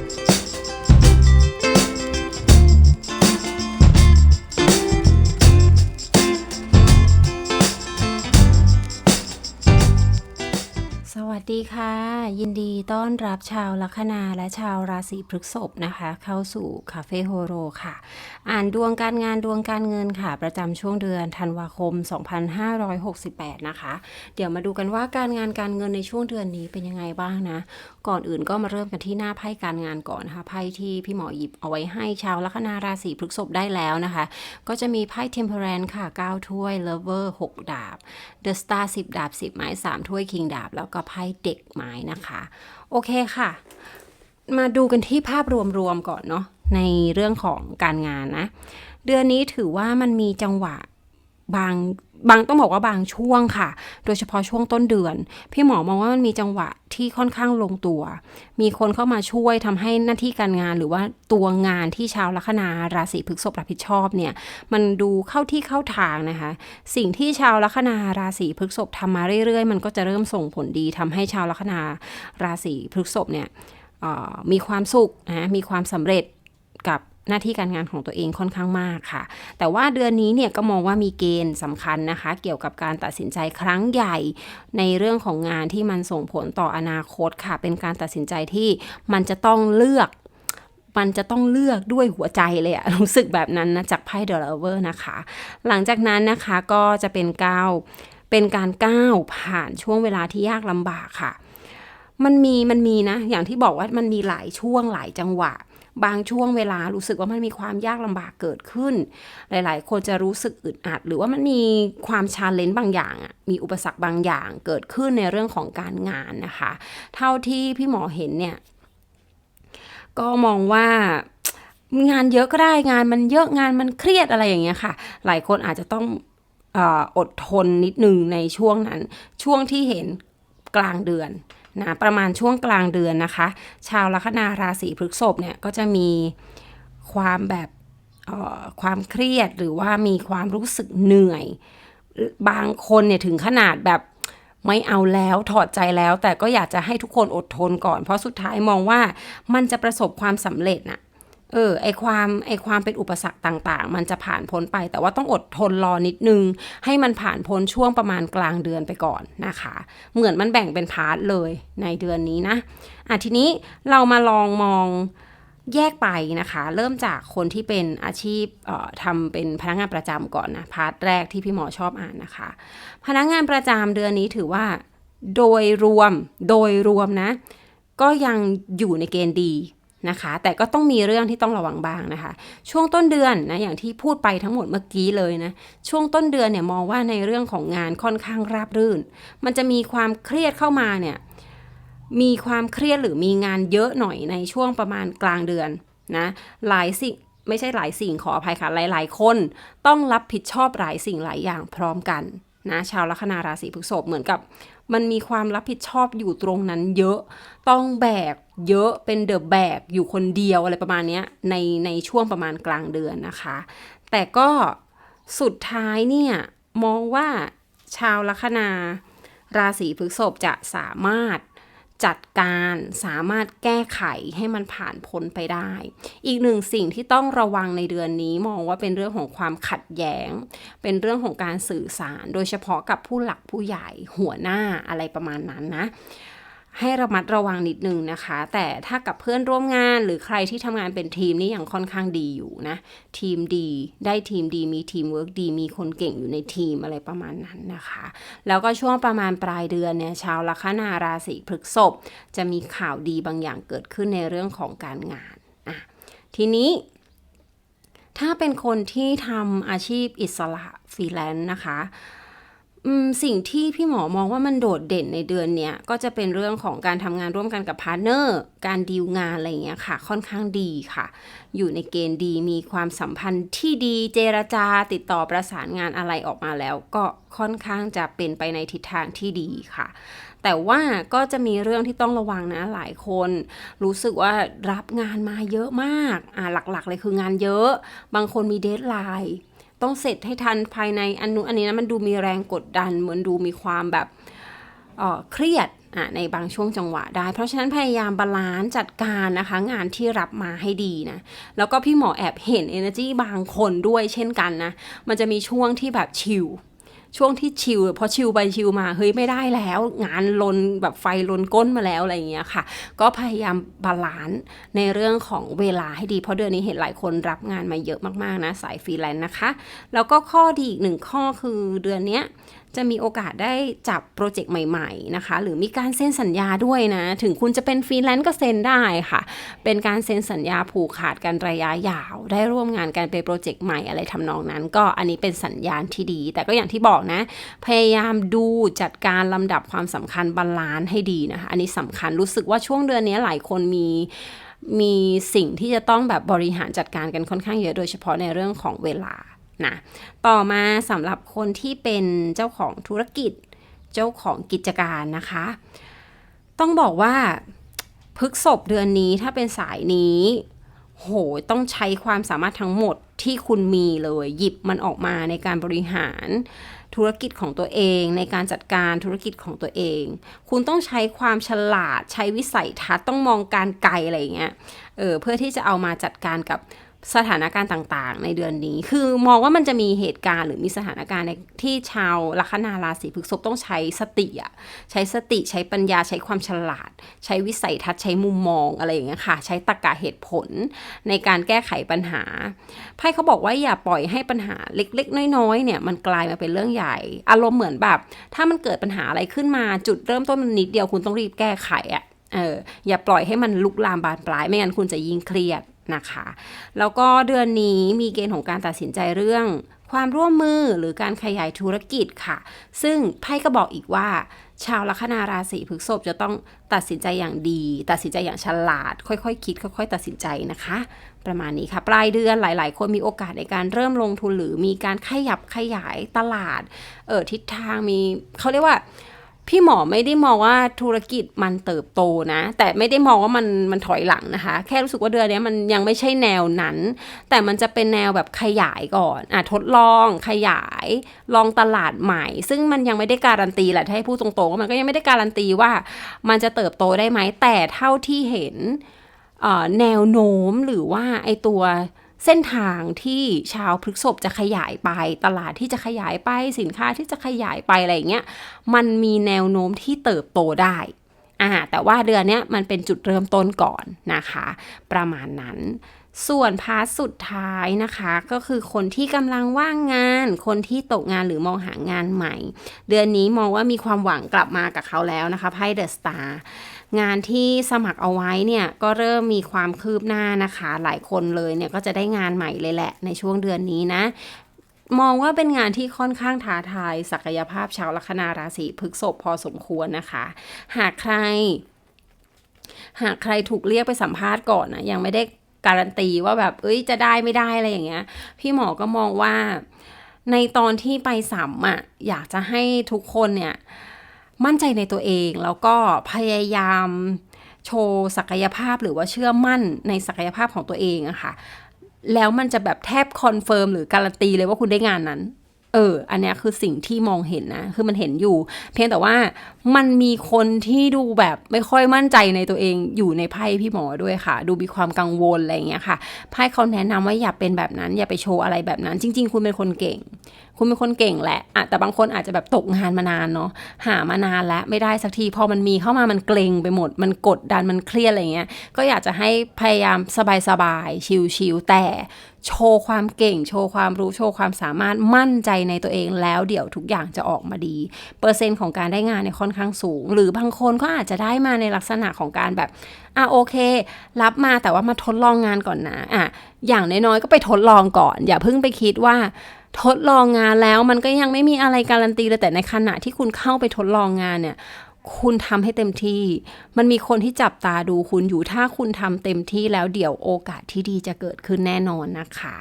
ส นดีต้อนรับชาวลัคนาและชาวราศีพฤษภนะคะ เข้าสู่คาเฟ่โฮโรค่ะ อ่านดวงการงานดวงการเงินค่ะ ประจำช่วงเดือนธันวาคม 2568 นะคะ เดี๋ยวมาดูกันว่าการงานการเงินในช่วงเดือนนี้เป็นยังไงบ้างนะ ก่อนอื่นก็มาเริ่มกันที่หน้าไพ่การงานก่อนนะคะไพ่ที่พี่หมอหยิบเอาไว้ให้ชาวลัคนาราศีพฤษภได้แล้วนะคะ ก็จะมีไพ่ Temperance ค่ะ9ถ้วย Lover 6ดาบ The Star 10ดาบ10ไม้3ถ้วย King ดาบแล้วก็ไพ่เด็กไม้นะคะโอเคค่ะ มาดูกันที่ภาพรวมๆก่อนเนาะในเรื่องของการงานนะ เดือนนี้ถือว่ามันมีจังหวะ บางบางต้องบอกว่าบางช่วงค่ะ โดยเฉพาะช่วงต้นเดือน พี่หมอมองว่ามันมีจังหวะที่ค่อนข้างลงตัว มีคนเข้ามาช่วยทำให้หน้าที่การงานหรือว่าตัวงานที่ชาวลัคนาราศีพฤษภรับผิดชอบเนี่ย มันดูเข้าที่เข้าทางนะคะ สิ่งที่ชาวลัคนาราศีพฤษภทำมาเรื่อยๆ มันก็จะเริ่มส่งผลดีทำให้ชาวลัคนาราศีพฤษภเนี่ยมีความสุขนะมีความสำเร็จกับ หน้าที่การงานของตัวเองค่อนข้างมากค่ะ แต่ว่าเดือนนี้เนี่ยก็มองว่ามีเกณฑ์สำคัญนะคะ เกี่ยวกับการตัดสินใจครั้งใหญ่ในเรื่องของงานที่มันส่งผลต่ออนาคตค่ะ เป็นการตัดสินใจที่มันจะต้องเลือกมันจะต้องเลือกด้วยหัวใจเลยอะรู้สึกแบบนั้นนะจากไพ่เดอะลเวอร์นะคะ หลังจากนั้นนะคะก็จะเป็นก้าวเป็นการก้าวผ่านช่วงเวลาที่ยากลำบากค่ะ มันมีมันมีนะ อย่างที่บอกว่ามันมีหลายช่วงหลายจังหวะ บางช่วงเวลารู้สึกว่ามันมีความยากลำบากเกิดขึ้น หลาย ๆ คนจะรู้สึกอึดอัด หรือว่ามันมีความชาเลนจ์บางอย่างอะมีอุปสรรคบางอย่างเกิดขึ้นในเรื่องของการงานนะคะ เท่าที่พี่หมอเห็นเนี่ย ก็มองว่างานเยอะก็ได้งานมันเยอะงานมันเครียดอะไรอย่างเงี้ยค่ะ หลายคนอาจจะต้องออดทนนิดนึงในช่วงนั้น ช่วงที่เห็นกลางเดือน นะประมาณช่วงกลางเดือนนะคะ ชาวลัคนาราศีพฤษภเนี่ยก็จะมีความแบบออความเครียดหรือว่ามีความรู้สึกเหนื่อย บางคนเนี่ยถึงขนาดแบบไม่เอาแล้วถอดใจแล้ว แต่ก็อยากจะให้ทุกคนอดทนก่อน เพราะสุดท้ายมองว่ามันจะประสบความสำเร็จน่ะ เออไอความไอความเป็นอุปสรรคต่าง ๆ มันจะผ่านพ้นไป แต่ว่าต้องอดทนรอนิดนึง ให้มันผ่านพ้นช่วงประมาณกลางเดือนไปก่อนนะคะ เหมือนมันแบ่งเป็นพาร์ทเลยในเดือนนี้นะอะทีนี้เรามาลองมองแยกไปนะคะ เริ่มจากคนที่เป็นอาชีพทำเป็นพนักงานประจำก่อนนะพาร์ทแรกที่พี่หมอชอบอ่านนะคะ พนักงานประจำเดือนนี้ถือว่า โดยรวมโดยรวมนะ ก็ยังอยู่ในเกณฑ์ดี นะคะ แต่ก็ต้องมีเรื่องที่ต้องระวังบ้างนะคะ ช่วงต้นเดือนนะอย่างที่พูดไปทั้งหมดเมื่อกี้เลยนะช่วงต้นเดือนเนี่ยมองว่าในเรื่องของงานค่อนข้างราบรื่น มันจะมีความเครียดเข้ามาเนี่ยมีความเครียดหรือมีงานเยอะหน่อยในช่วงประมาณกลางเดือนนะหลายสิ่งไม่ใช่หลายสิ่งขออภัยค่ะหลาย ๆ คน ต้องรับผิดชอบหลายสิ่งหลายอย่างพร้อมกัน นะชาวลัคนาราศีพฤษภเหมือนกับ มันมีความรับผิดชอบอยู่ตรงนั้นเยอะ ต้องแบกเยอะเป็นเดอะแบกอยู่คนเดียวอะไรประมาณนี้ในในช่วงประมาณกลางเดือนนะคะ แต่ก็สุดท้ายเนี่ยมองว่าชาวลัคนาราศีพฤษภจะสามารถ จัดการสามารถแก้ไขให้มันผ่านพ้นไปได้ อีกหนึ่งสิ่งที่ต้องระวังในเดือนนี้มองว่าเป็นเรื่องของความขัดแย้ง เป็นเรื่องของการสื่อสาร โดยเฉพาะกับผู้หลักผู้ใหญ่หัวหน้าอะไรประมาณนั้นนะ ให้ระมัดระวังนิดนึงนะคะ แต่ถ้ากับเพื่อนร่วมงานหรือใครที่ทำงานเป็นทีมนี่ยังค่อนข้างดีอยู่นะ ทีมดีได้ทีมดีมีทีมเวิร์กดี มีคนเก่งอยู่ในทีมอะไรประมาณนั้นนะคะ แล้วก็ช่วงประมาณปลายเดือนเนี่ยชาวลัคนาราศีพฤษภจะมีข่าวดีบางอย่างเกิดขึ้นในเรื่องของการงานอะทีนี้ถ้าเป็นคนที่ทำอาชีพอิสระฟรีแลนซ์นะคะ สิ่งที่พี่หมอมองว่ามันโดดเด่นในเดือนเนี้ยก็จะเป็นเรื่องของการทำงานร่วมกันกับพาร์ทเนอร์การดีลงานอะไรเงี้ยค่ะ ค่อนข้างดีค่ะ อยู่ในเกณฑ์ดีมีความสัมพันธ์ที่ดีเจรจาติดต่อประสานงานอะไรออกมาแล้ว ก็ค่อนข้างจะเป็นไปในทิศทางที่ดีค่ะ แต่ว่าก็จะมีเรื่องที่ต้องระวังนะหลายคน รู้สึกว่ารับงานมาเยอะมากอ่าหลักๆเลยคืองานเยอะ บางคนมีเดทไลน์ ต้องเสร็จให้ทันภายในอันนู้นอันนี้นะมันดูมีแรงกดดัน เหมือนดูมีความแบบเอ่อเครียดอะในบางช่วงจังหวะได้ เพราะฉะนั้นพยายามบาลานซ์จัดการนะคะ งานที่รับมาให้ดีนะ แล้วก็พี่หมอแอบเห็น energy บางคนด้วยเช่นกันนะ มันจะมีช่วงที่แบบชิล ช่วงที่ชิลพอชิลไปชิลมาเฮ้ยไม่ได้แล้ว งานลนแบบไฟลนก้นมาแล้วอะไรอย่างเงี้ยค่ะ ก็พยายามบาลานซ์ในเรื่องของเวลาให้ดี เพราะเดือนนี้เห็นหลายคนรับงานมาเยอะมากๆนะสายฟรีแลนซ์นะคะ แล้วก็ข้อดีอีกหนึ่งข้อคือเดือนเนี้ย จะมีโอกาสได้จับโปรเจกต์ใหม่ ๆ นะคะ หรือมีการเซ็นสัญญาด้วยนะ ถึงคุณจะเป็นฟรีแลนซ์ก็เซ็นได้ค่ะ เป็นการเซ็นสัญญาผูกขาดกันระยะยาว ได้ร่วมงานกันเป็นโปรเจกต์ใหม่อะไรทำนองนั้น ก็อันนี้เป็นสัญญาณที่ดี แต่ก็อย่างที่บอกนะ พยายามดูจัดการลำดับความสำคัญบาลานซ์ให้ดีนะคะ อันนี้สำคัญรู้สึกว่าช่วงเดือนนี้หลายคนมีมีสิ่งที่จะต้องแบบบริหารจัดการกันค่อนข้างเยอะโดยเฉพาะในเรื่องของเวลา นะต่อมาสำหรับคนที่เป็นเจ้าของธุรกิจ เจ้าของกิจการนะคะ ต้องบอกว่าพฤกษบเดือนนี้ถ้าเป็นสายนี้ โหต้องใช้ความสามารถทั้งหมดที่คุณมีเลยหยิบมันออกมาในการบริหารธุรกิจของตัวเอง ในการจัดการธุรกิจของตัวเอง คุณต้องใช้ความฉลาดใช้วิสัยทัศน์ต้องมองการไกลอะไรเงี้ยเออเพื่อที่จะเอามาจัดการกับ สถานการณ์ต่างๆ ในเดือนนี้ คือมองว่ามันจะมีเหตุการณ์หรือมีสถานการณ์ในที่ชาวลัคนาราศีพฤษภต้องใช้สติอะใช้สติใช้ปัญญาใช้ความฉลาด ใช้วิสัยทัศน์ใช้มุมมองอะไรอย่างเงี้ยค่ะ ใช้ตรรกะเหตุผลในการแก้ไขปัญหาไพ่เขาบอกว่าอย่าปล่อยให้ปัญหาเล็กๆ น้อยๆเนี่ยมันกลายมาเป็นเรื่องใหญ่ อารมณ์เหมือนแบบ ถ้ามันเกิดปัญหาอะไรขึ้นมาจุดเริ่มต้นมันนิดเดียวคุณต้องรีบแก้ไขอะเอออย่าปล่อยให้มันลุกลามบานปลายไม่งั้นคุณจะยิ่งเครียด นะคะ แล้วก็เดือนนี้มีเกณฑ์ของการตัดสินใจเรื่อง ความร่วมมือหรือการขยายธุรกิจค่ะ ซึ่งไพ่ก็บอกอีกว่า ชาวลัคนาราศีพฤษภจะต้องตัดสินใจอย่างดี ตัดสินใจอย่างฉลาด ค่อยๆ คิด ค่อย ๆ ตัดสินใจนะคะ ประมาณนี้ค่ะปลายเดือนหลาย ๆ คนมีโอกาสในการเริ่มลงทุนหรือมีการขยับขยายตลาดเออทิศทางมีเขาเรียกว่า พี่หมอไม่ได้มองว่าธุรกิจมันเติบโตนะ แต่ไม่ได้มองว่ามันมันถอยหลังนะคะ แค่รู้สึกว่าเดือนนี้มันยังไม่ใช่แนวนั้น แต่มันจะเป็นแนวแบบขยายก่อนอะทดลองขยาย ลองตลาดใหม่ ซึ่งมันยังไม่ได้การันตีแหละถ้าให้พูดตรงๆว่ามันก็ยังไม่ได้การันตีว่ามันจะเติบโตได้ไหมแต่เท่าที่เห็นแนวโน้มหรือว่าไอตัว เส้นทางที่ชาวพฤกษบจะขยายไป ตลาดที่จะขยายไปสินค้าที่จะขยายไปอะไรเงี้ยมันมีแนวโน้มที่เติบโตได้อ่าแต่ว่าเดือนเนี้ยมันเป็นจุดเริ่มต้นก่อนนะคะ ประมาณนั้น ส่วนพาร์ทสุดท้ายนะคะ ก็คือคนที่กำลังว่างงาน คนที่ตกงานหรือมองหางานใหม่ เดือนนี้มองว่ามีความหวังกลับมากับเขาแล้วนะคะไพ่เดอะสตาร์ งานที่สมัครเอาไว้เนี่ยก็เริ่มมีความคืบหน้านะคะ หลายคนเลยเนี่ยก็จะได้งานใหม่เลยแหละในช่วงเดือนนี้นะมองว่าเป็นงานที่ค่อนข้างท้าทายศักยภาพชาวลัคนาราศีพฤษภพอสมควรนะคะ หากใคร หากใครถูกเรียกไปสัมภาษณ์ก่อนนะยังไม่ได้การันตีว่าแบบ เอ้ยจะได้ไม่ได้อะไรอย่างเงี้ย พี่หมอก็มองว่าในตอนที่ไปสัมอะอยากจะให้ทุกคนเนี่ย มั่นใจในตัวเอง แล้วก็พยายามโชว์ศักยภาพหรือว่าเชื่อมั่นในศักยภาพของตัวเองอะค่ะแล้วมันจะแบบแทบคอนเฟิร์มหรือการันตีเลยว่าคุณได้งานนั้น เออ อันนี้คือสิ่งที่มองเห็นนะ คือมันเห็นอยู่ เพียงแต่ว่ามันมีคนที่ดูแบบไม่ค่อยมั่นใจในตัวเองอยู่ในไพ่พี่หมอด้วยค่ะ ดูมีความกังวลอะไรอย่างเงี้ยค่ะ ไพ่เขาแนะนำว่าอย่าเป็นแบบนั้น อย่าไปโชว์อะไรแบบนั้น จริง ๆ คุณเป็นคนเก่ง คุณเป็นคนเก่งแหละอะแต่บางคนอาจจะแบบตกงานมานานเนาะ หามานานแล้วไม่ได้สักที พอมันมีเข้ามามันเกรงไปหมด มันกดดัน มันเครียดอะไรเงี้ย ก็อยากจะให้พยายามสบายๆ ชิลๆ แต่โชว์ความเก่ง โชว์ความรู้ โชว์ความสามารถ มั่นใจในตัวเองแล้วเดี๋ยวทุกอย่างจะออกมาดี เปอร์เซ็นต์ของการได้งานเนี่ยค่อนข้างสูง หรือบางคนก็อาจจะได้มาในลักษณะของการแบบ อะโอเค รับมาแต่ว่ามาทดลองงานก่อนนะ อะ อย่างน้อยๆ ก็ไปทดลองก่อน อย่าเพิ่งไปคิดว่า ทดลองงานแล้วมันก็ยังไม่มีอะไรการันตีเลยแต่ในขณะที่คุณเข้าไปทดลองงานเนี่ย คุณทำให้เต็มที่ มันมีคนที่จับตาดูคุณอยู่ถ้าคุณทำเต็มที่แล้วเดี๋ยวโอกาสที่ดีจะเกิดขึ้นแน่นอนนะคะ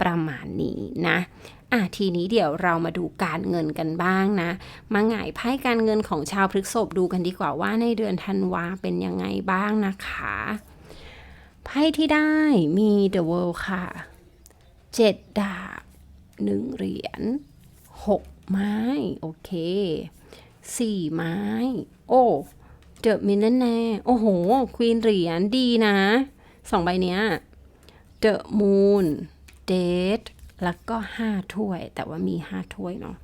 ประมาณนี้นะอะทีนี้เดี๋ยวเรามาดูการเงินกันบ้างนะ มาหงายไพ่การเงินของชาวพฤษภดูกันดีกว่าว่าในเดือนธันวาเป็นยังไงบ้างนะคะไพ่ที่ได้มี The World ค่ะเจ็ดดาบ หนึ่งเหรียญหกไม้ โอเคสี่ไม้ โอ้ The Millionaire โอ้โห ควีนเหรียญดีนะสองใบเนี้ย The Moon Date แล้วก็ห้าถ้วย แต่ว่ามีห้าถ้วยเนาะ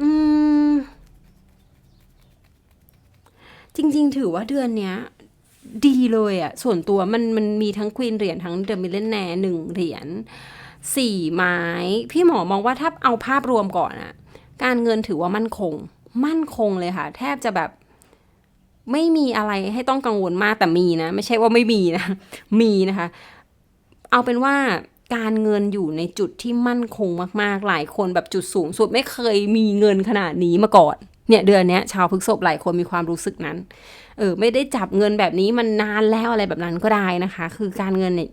อืม จริง ๆ ถือว่าเดือนเนี้ย ดีเลยอะส่วนตัวมันมันมีทั้งควีนเหรียญทั้งเดอะมิเลนแนร์หนึ่งเหรียญ สี่ไม้ พี่หมอมองว่าถ้าเอาภาพรวมก่อนอะการเงินถือว่ามั่นคง มั่นคงเลยค่ะ แทบจะแบบไม่มีอะไรให้ต้องกังวลมากแต่มีนะ ไม่ใช่ว่าไม่มีนะ มีนะคะ เอาเป็นว่าการเงินอยู่ในจุดที่มั่นคงมากๆ หลายคนแบบจุดสูงสุดไม่เคยมีเงินขนาดนี้มาก่อน เนี่ยเดือนนี้ชาวพฤกษภหลายคนมีความรู้สึกนั้น เออไม่ได้จับเงินแบบนี้มันนานแล้วอะไรแบบนั้นก็ได้นะคะ คือการเงินเนี่ย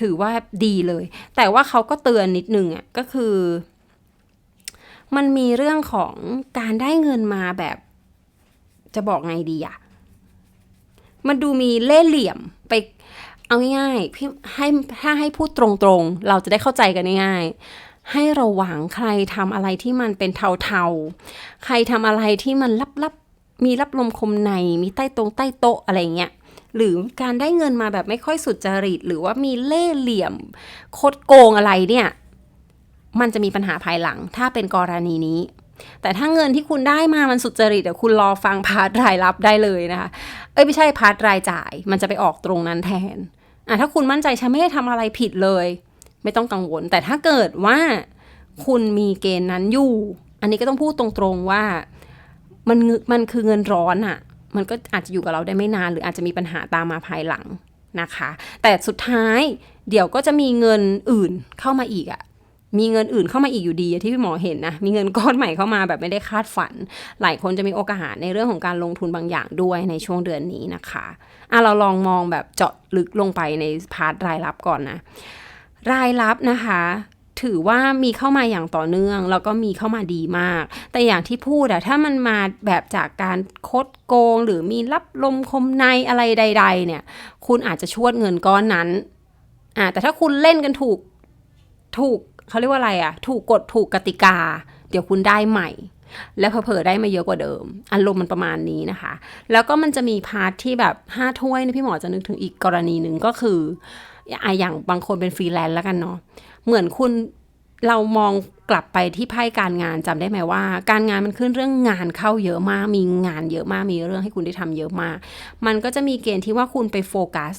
ถือว่าดีเลย แต่ว่าเขาก็เตือนนิดนึงอะก็คือ มันมีเรื่องของการได้เงินมาแบบ จะบอกไงดีอะมันดูมีเล่เหลี่ยมไปเอาง่ายๆพี่ให้ถ้าให้พูดตรงๆ เราจะได้เข้าใจกันง่ายๆ ให้ระวังใครทำอะไรที่มันเป็นเทาๆ ใครทำอะไรที่มันลับๆ มีรับลมคมใน มีใต้ตรงใต้โต๊ะอะไรเงี้ย หรือการได้เงินมาแบบไม่ค่อยสุจริต หรือว่ามีเล่ห์เหลี่ยมคดโกงอะไรเนี่ย มันจะมีปัญหาภายหลัง ถ้าเป็นกรณีนี้ แต่ถ้าเงินที่คุณได้มามันสุจริตเดี๋ยวคุณรอฟังพาร์ทรายรับได้เลยนะคะ เอ้ยไม่ใช่พาร์ทรายจ่าย มันจะไปออกตรงนั้นแทนอะถ้าคุณมั่นใจฉันไม่ได้ทำอะไรผิดเลย ไม่ต้องกังวล แต่ถ้าเกิดว่าคุณมีเกณฑ์นั้นอยู่ อันนี้ก็ต้องพูดตรงๆว่ามันเงินมันคือเงินร้อนอะ่ะ มันก็อาจจะอยู่กับเราได้ไม่นาน หรืออาจจะมีปัญหาตามมาภายหลังนะคะ แต่สุดท้ายเดี๋ยวก็จะมีเงินอื่นเข้ามาอีกอะ่ะมีเงินอื่นเข้ามาอีกอยู่ดีที่พี่หมอเห็นนะ มีเงินก้อนใหม่เข้ามาแบบไม่ได้คาดฝัน หลายคนจะมีโอกาสในเรื่องของการลงทุนบางอย่างด้วยในช่วงเดือนนี้นะคะอะเราลองมองแบบเจาะลึกลงไปในพาร์ทรายรับก่อนนะ รายรับนะคะ ถือว่ามีเข้ามาอย่างต่อเนื่อง แล้วก็มีเข้ามาดีมาก แต่อย่างที่พูดอะถ้ามันมาแบบจากการคดโกง หรือมีรับลมคมในอะไรใด ๆ เนี่ย คุณอาจจะชวดเงินก้อนนั้นอ่าแต่ถ้าคุณเล่นกันถูกถูกเขาเรียกว่าอะไรอะถูกกฎถูกกติกา เดี๋ยวคุณได้ใหม่ แล้วเผลอๆได้มาเยอะกว่าเดิม อารมณ์มันประมาณนี้นะคะ แล้วก็มันจะมีพาร์ทที่แบบห้าถ้วยนี่พี่หมอจะนึกถึงอีกกรณีหนึ่งก็คือ อย่างบางคนเป็นฟรีแลนซ์แล้วกันเนาะเหมือนคุณเรามองกลับไปที่ไพ่การงานจำได้ไหมว่า การงานมันขึ้นเรื่องงานเข้าเยอะมาก มีงานเยอะมากมีเรื่องให้คุณได้ทำเยอะมาก มันก็จะมีเกณฑ์ที่ว่าคุณไปโฟกัส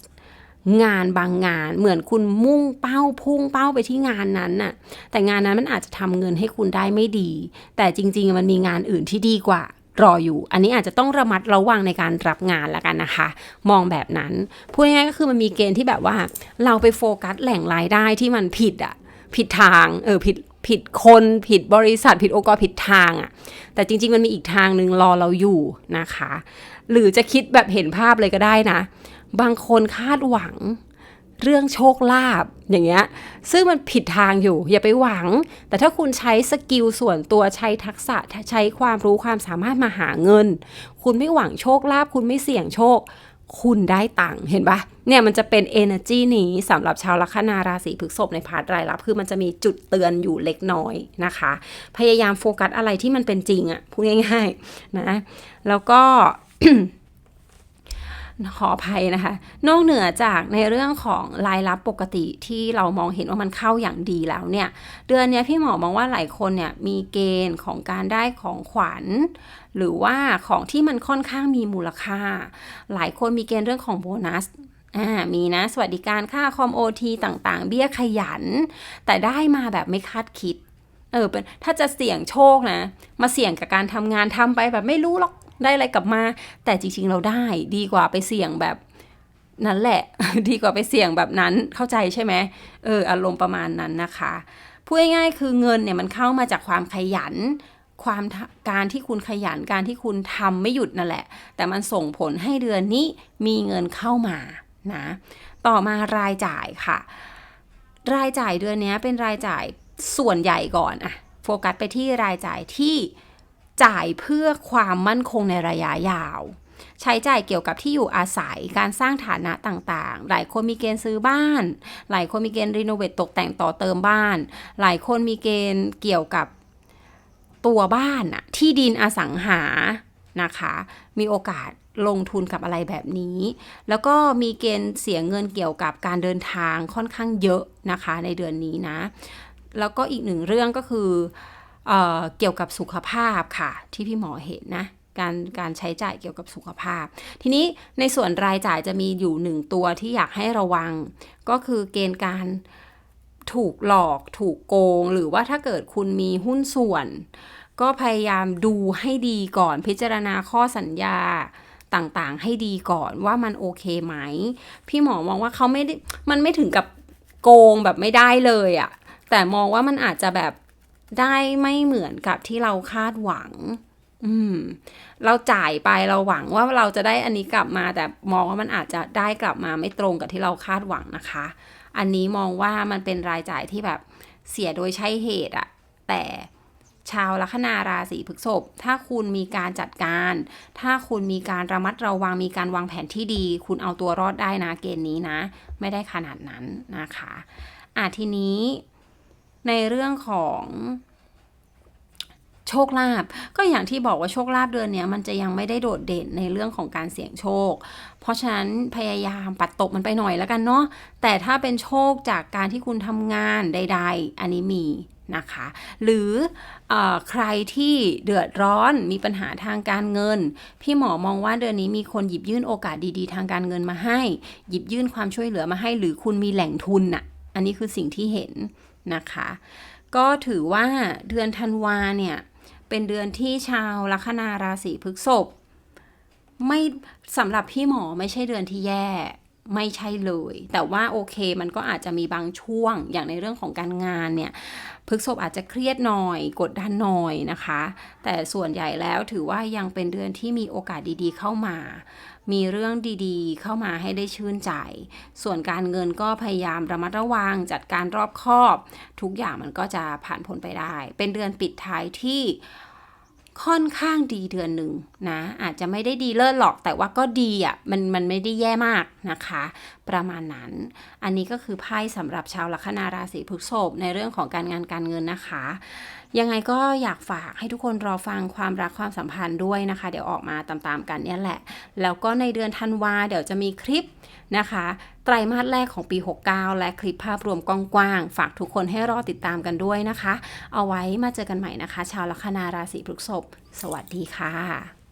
งานบางงานเหมือนคุณมุ่งเป้าพุ่งเป้าไปที่งานนั้นน่ะแต่งานนั้นมันอาจจะทำเงินให้คุณได้ไม่ดี แต่จริง ๆ มันมีงานอื่นที่ดีกว่า รออยู่ อันนี้อาจจะต้องระมัดระวังในการรับงานละกันนะคะ มองแบบนั้นพูดง่ายๆก็คือมันมีเกณฑ์ที่แบบว่า เราไปโฟกัสแหล่งรายได้ที่มันผิดอะผิดทางเออผิดผิดคนผิดบริษัท ผิดองค์กรผิดทางอะแต่จริง ๆ มันมีอีกทางหนึ่งรอเราอยู่นะคะ หรือจะคิดแบบเห็นภาพเลยก็ได้นะ บางคนคาดหวัง เรื่องโชคลาภอย่างเงี้ยซึ่งมันผิดทางอยู่ อย่าไปหวัง แต่ถ้าคุณใช้สกิลส่วนตัวใช้ทักษะใช้ความรู้ความสามารถมาหาเงิน คุณไม่หวังโชคลาภคุณไม่เสี่ยงโชค คุณได้ตังค์เห็นปะเนี่ยมันจะเป็น energy นี้สำหรับชาวลัคนาราศีพฤษภในพาร์ทรายรับ คือมันจะมีจุดเตือนอยู่เล็กน้อยนะคะ พยายามโฟกัสอะไรที่มันเป็นจริงอะพูดง่ายๆนะแล้วก็ ขออภัยนะคะ นอกเหนือจากในเรื่องของรายรับปกติที่เรามองเห็นว่ามันเข้าอย่างดีแล้วเนี่ย เดือนนี้พี่หมอมองว่าหลายคนเนี่ยมีเกณฑ์ของการได้ของขวัญ หรือว่าของที่มันค่อนข้างมีมูลค่า หลายคนมีเกณฑ์เรื่องของโบนัสอ่ามีนะ สวัสดิการค่าคอมโอทีต่างๆ เบี้ยขยัน แต่ได้มาแบบไม่คาดคิดเออเป็นถ้าจะเสี่ยงโชคนะ มาเสี่ยงกับการทำงานทำไปแบบไม่รู้หรอก ได้อะไรกลับมา แต่จริง ๆ เราได้ดีกว่าไปเสี่ยงแบบนั้นแหละ ดีกว่าไปเสี่ยงแบบนั้นเข้าใจใช่ไหมเอออารมณ์ประมาณนั้นนะคะพูดง่ายๆคือเงินเนี่ยมันเข้ามาจากความขยัน ความการที่คุณขยันการที่คุณทำไม่หยุดนั่นแหละ แต่มันส่งผลให้เดือนนี้มีเงินเข้ามานะต่อมารายจ่ายค่ะ รายจ่ายเดือนนี้เป็นรายจ่ายส่วนใหญ่ก่อนอะโฟกัสไปที่รายจ่ายที่ จ่ายเพื่อความมั่นคงในระยะยาว ใช้จ่ายเกี่ยวกับที่อยู่อาศัยการสร้างฐานะต่างๆ หลายคนมีเกณฑ์ซื้อบ้าน หลายคนมีเกณฑ์รีโนเวทตกแต่งต่อเติมบ้าน หลายคนมีเกณฑ์เกี่ยวกับตัวบ้านอะที่ดินอสังหานะคะ มีโอกาสลงทุนกับอะไรแบบนี้ แล้วก็มีเกณฑ์เสียเงินเกี่ยวกับการเดินทางค่อนข้างเยอะนะคะในเดือนนี้นะ แล้วก็อีกหนึ่งเรื่องก็คือ เเกี่ยวกับสุขภาพค่ะ ที่พี่หมอเห็นนะการการใช้จ่ายเกี่ยวกับสุขภาพ ทีนี้ในส่วนรายจ่ายจะมีอยู่หนึ่งตัวที่อยากให้ระวัง ก็คือเกณฑ์การถูกหลอกถูกโกง หรือว่าถ้าเกิดคุณมีหุ้นส่วน ก็พยายามดูให้ดีก่อนพิจารณาข้อสัญญาต่างๆ ให้ดีก่อนว่ามันโอเคไหม พี่หมอมองว่าเขาไม่ได้มันไม่ถึงกับโกงแบบไม่ได้เลยอะแต่มองว่ามันอาจจะแบบ ได้ไม่เหมือนกับที่เราคาดหวัง อืม เราจ่ายไปเราหวังว่าเราจะได้อันนี้กลับมา แต่มองว่ามันอาจจะได้กลับมาไม่ตรงกับที่เราคาดหวังนะคะ อันนี้มองว่ามันเป็นรายจ่ายที่แบบเสียโดยใช่เหตุอะแต่ชาวลัคนาราศีพฤษภถ้าคุณมีการจัดการ ถ้าคุณมีการระมัดระวังมีการวางแผนที่ดี คุณเอาตัวรอดได้นะเกณฑ์นี้นะ ไม่ได้ขนาดนั้นนะคะอะทีนี้ ในเรื่องของโชคลาภก็อย่างที่บอกว่าโชคลาภเดือนนี้มันจะยังไม่ได้โดดเด่นในเรื่องของการเสี่ยงโชค เพราะฉะนั้นพยายามปัดตกมันไปหน่อยแล้วกันเนาะแต่ถ้าเป็นโชคจากการที่คุณทำงานใด ๆ อันนี้มีนะคะ หรือเออใครที่เดือดร้อนมีปัญหาทางการเงิน พี่หมอมองว่าเดือนนี้มีคนหยิบยื่นโอกาสดีๆ ทางการเงินมาให้ หยิบยื่นความช่วยเหลือมาให้ หรือคุณมีแหล่งทุนน่ะอันนี้คือสิ่งที่เห็น นะคะ ก็ถือว่าเดือนธันวาเนี่ยเป็นเดือนที่ชาวลัคนาราศีพฤษภไม่สำหรับพี่หมอไม่ใช่เดือนที่แย่ไม่ใช่เลย แต่ว่าโอเคมันก็อาจจะมีบางช่วงอย่างในเรื่องของการงานเนี่ยพฤกษภอาจจะเครียดหน่อยกดดันหน่อยนะคะ แต่ส่วนใหญ่แล้วถือว่ายังเป็นเดือนที่มีโอกาสดีๆเข้ามา มีเรื่องดีๆ เข้ามาให้ได้ชื่นใจ ส่วนการเงินก็พยายามระมัดระวังจัดการรอบคอบ ทุกอย่างมันก็จะผ่านพ้นไปได้ เป็นเดือนปิดท้ายที่ค่อนข้างดีเดือนหนึ่งนะ อาจจะไม่ได้ดีเลิศหรอกแต่ว่าก็ดีอะมันมันไม่ได้แย่มากนะคะประมาณนั้น อันนี้ก็คือไพ่สำหรับชาวลัคนาราศีพฤษภในเรื่องของการงานการเงินนะคะ ยังไงก็อยากฝากให้ทุกคนรอฟังความรักความสัมพันธ์ด้วยนะคะ เดี๋ยวออกมาตามๆกันเนี่ยแหละ แล้วก็ในเดือนธันวาเดี๋ยวจะมีคลิปนะคะไตรมาสแรกของปี 69 และคลิปภาพรวมกว้างๆ ฝากทุกคนให้รอติดตามกันด้วยนะคะ เอาไว้มาเจอกันใหม่นะคะ ชาวลัคนาราศีพฤษภสวัสดีค่ะ